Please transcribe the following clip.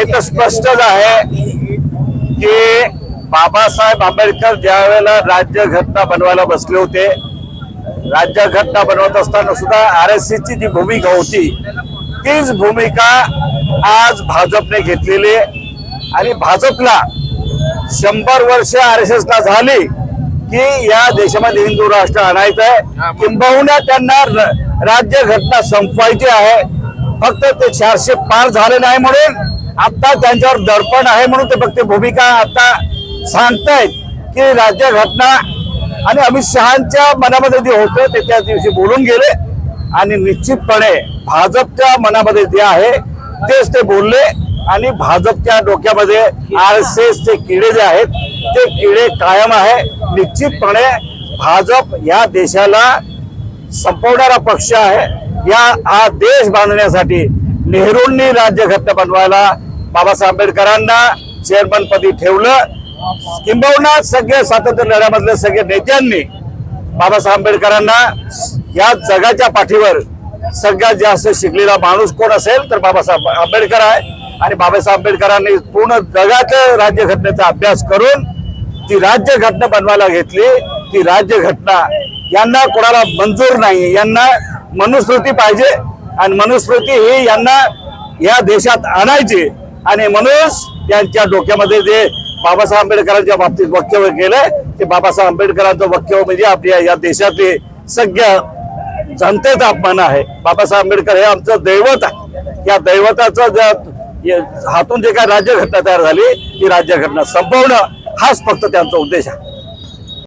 हे तर स्पष्टच आहे की बाबासाहेब आंबेडकर ज्या वेळेला राज्यघटना बनवायला बसले होते राज्यघटना बनवत असताना सुद्धा आर एस ची जी भूमिका होती तीच भूमिका आज भाजपने घेतलेली आहे. आणि भाजपला शंभर वर्ष आर एस ला झाली की या देशामध्ये हिंदू राष्ट्र आणायचं आहे. किंबहुना त्यांना र- राज्यघटना संपवायची आहे. फक्त ते चारशे पार झाले नाही म्हणून आता त्यांच्यावर दडपण आहे म्हणून ते फक्त भूमिका आता सांगतायत की राज्यघटना आणि अमित शहाच्या मनामध्ये जे होतं ते त्या दिवशी बोलून गेले. आणि निश्चितपणे भाजपच्या मनामध्ये जे आहे तेच ते बोलले. आणि भाजपच्या डोक्यामध्ये आर एस एसचे किडे जे आहेत ते किडे कायम आहे. निश्चितपणे भाजप या देशाला संपवणारा पक्ष आहे. या हा देश बांधण्यासाठी नेहरूंनी राज्यघटना बनवायला बाबासाहेब आंबेडकरांना चेअरमनपदी ठेवलं. किंबहुना सगळे स्वातंत्र्य लढ्यामधल्या सगळ्या नेत्यांनी बाबासाहेब आंबेडकरांना या जगाच्या पाठीवर सगळ्यात जास्त शिकलेला माणूस कोण असेल तर बाबासाहेब आंबेडकर आहे. आणि बाबासाहेब आंबेडकरांनी पूर्ण जगाच्या राज्यघटनेचा अभ्यास करून ती राज्यघटना बनवायला घेतली. ती राज्यघटना यांना कोणाला मंजूर नाही. यांना मनुस्मृती पाहिजे. आणि मनुस्मृती ही यांना या देशात आणायची. आणि म्हणून त्यांच्या डोक्यामध्ये जे बाबासाहेब आंबेडकरांच्या बाबतीत वक्तव्य केलंय ते बाबासाहेब आंबेडकरांचं वक्तव्य म्हणजे आपल्या या देशातले सगळ्या जनतेचा अपमान आहे. बाबासाहेब आंबेडकर हे आमचं दैवत आहे. या दैवताचं ज्या- हातून जे काय राज्यघटना तयार झाली ती राज्यघटना संपवणं हाच फक्त त्यांचा उद्देश आहे.